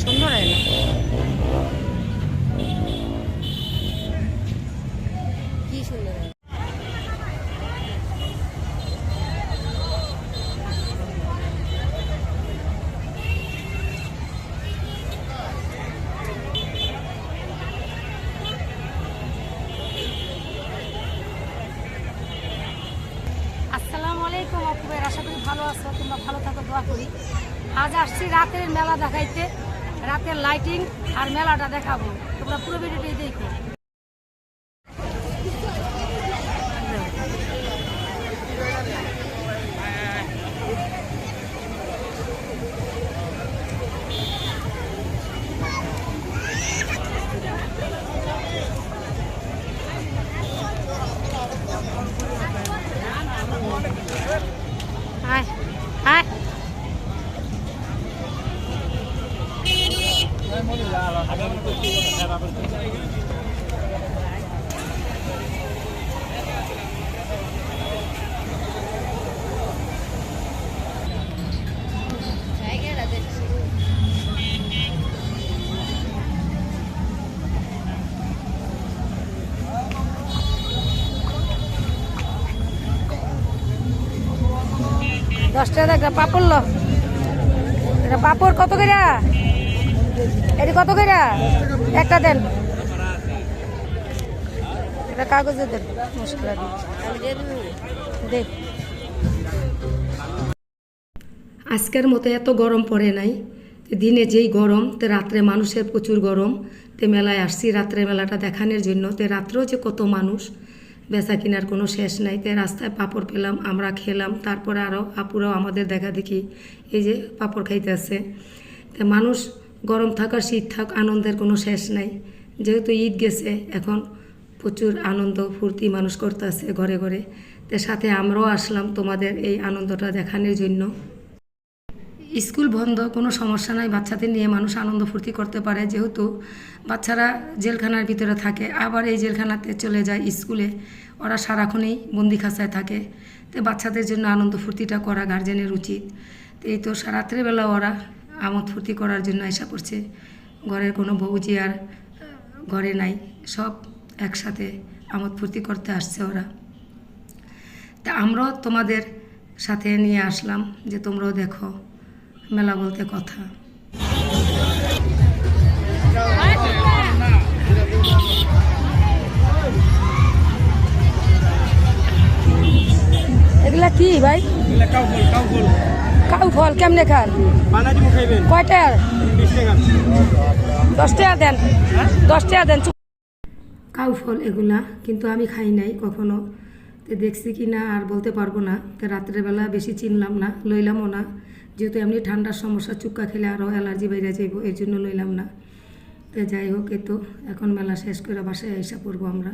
সুন্দর এলো কি সুন্দর আশা করি ভালো আছো, তোমরা ভালো থাকো, দোয়া করি। আজ আসছি রাতের মেলা দেখাইতে, রাতের লাইটিং আর মেলাটা দেখাবো। তোমরা পুরো ভিডিওটি দেখো। দশ টাকা পাপড় লো। এটা পাপড় কত করে? এটি কত করে? একটা দেন। এটা কাগজে দেন আজকের মতো এত গরম পড়ে নাই। দিনে যেই গরম, তো রাত্রে মানুষের প্রচুর গরম। তে মেলায় আসছি, রাত্রে মেলাটা দেখানোর জন্য। তে রাত্রেও যে কত মানুষ, বেচা কেনার কোনো শেষ নাই। তে রাস্তায় পাপড় পেলাম, আমরা খেলাম। তারপরে আরও আপুরাও আমাদের দেখা দেখি, এই যে পাপড় খাইতে আসছে তে মানুষ গরম থাক আর শীত থাক, আনন্দের কোনো শেষ নাই। যেহেতু ঈদ গেছে, এখন প্রচুর আনন্দ, ফুর্তি মানুষ করতে আছে ঘরে ঘরে। তে সাথে আমরাও আসলাম তোমাদের এই আনন্দটা দেখানোর জন্য। স্কুল বন্ধ, কোনো সমস্যা নাই। বাচ্চাদের নিয়ে মানুষ আনন্দ ফুর্তি করতে পারে। যেহেতু বাচ্চারা জেলখানার ভিতরে থাকে, আবার এই জেলখানাতে চলে যায় স্কুলে। ওরা সারাক্ষণই বন্দি খাঁচায় থাকে। তো বাচ্চাদের জন্য আনন্দ ফুর্তিটা করা গার্জেনের উচিত। এই তো রাত্রেবেলা ওরা আমোদ ফুর্তি করার জন্য এসা করছে। ঘরের কোনো বউজি আর ঘরে নাই সব একসাথে আমোদ ফুর্তি করতে আসছে ওরা। তা আমরাও তোমাদের সাথে নিয়ে আসলাম যে তোমরাও দেখো মেলা বলতে কথা। এগুলা কি ভাই? ফল কেমনে খান? বানাজি খাইবেন। কয়টা? বিশ দশ টাকা দেন। দশ টাকা দেন। কাউ ফল এগুলা কিন্তু আমি খাই নাই কখনো। তো দেখছি কি না আর বলতে পারব না। তো রাত্রেবেলা বেশি চিনলাম না লইলামও না। যেহেতু এমনি ঠান্ডার সমস্যা চুক্কা খেলে আরও অ্যালার্জি বাইরে যাইব এর জন্য লইলাম না। তো যাই হোক এ তো এখন মেলা শেষ করে বাসায় এসে পড়ব আমরা।